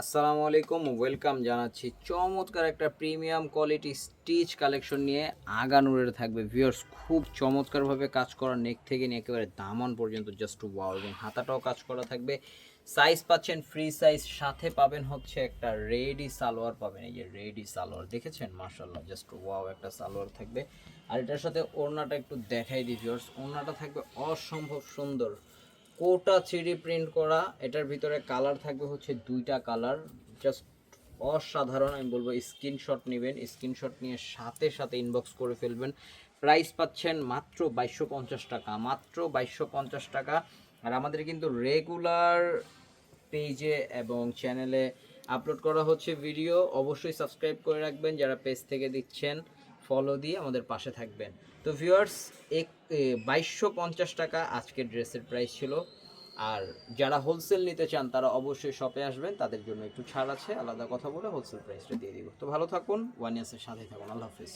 আসসালামু আলাইকুম ওয়েলকাম জানাচ্ছি চমৎকার একটা প্রিমিয়াম কোয়ালিটি স্টিচ কালেকশন নিয়ে আগানুরের থাকবে। ভিউয়ার্স খুব চমৎকারভাবে কাজ করা নেক থেকে নিয়ে একেবারে দামন পর্যন্ত জাস্ট ওয়াও এবং হাতাটাও কাজ করা থাকবে। সাইজ পাচ্ছেন ফ্রি সাইজ সাথে পাবেন হচ্ছে একটা রেডি সালোয়ার পাবেন, এই যে রেডি সালোয়ার, দেখেছেন? মার্শাল্লাহ জাস্ট ওয়াও একটা সালোয়ার থাকবে। আর এটার সাথে ওড়নাটা একটু দেখাই দিই ভিউয়ার্স ওড়নাটা থাকবে অসম্ভব সুন্দর। কোটা থ্রি প্রিন্ট করা, এটার ভিতরে কালার থাকবে হচ্ছে দুইটা কালার। জাস্ট অসাধারণ, আমি বলব স্ক্রিনশট নেবেন, স্ক্রিনশট নিয়ে সাথে সাথে ইনবক্স করে ফেলবেন। প্রাইস পাচ্ছেন মাত্র বাইশশো পঞ্চাশ টাকা, মাত্র বাইশশো পঞ্চাশ টাকা। আর আমাদের কিন্তু রেগুলার পেজে এবং চ্যানেলে আপলোড করা হচ্ছে ভিডিও অবশ্যই সাবস্ক্রাইব করে রাখবেন যারা পেজ থেকে দিচ্ছেন ফলো দিয়ে আমাদের পাশে থাকবেন। তো ভিউয়ার্স এক বাইশশো পঞ্চাশ টাকা আজকের ড্রেসের প্রাইস ছিল। আর যারা হোলসেল নিতে চান, তারা অবশ্যই শপে আসবেন। তাদের জন্য একটু ছাড় আছে। আলাদা কথা বলে হোলসেল প্রাইসটা দিয়ে দিব। তো ভালো থাকুন ওয়ান ইয়ার্সের সাথে থাকুন। আল্লাহ হাফিজ।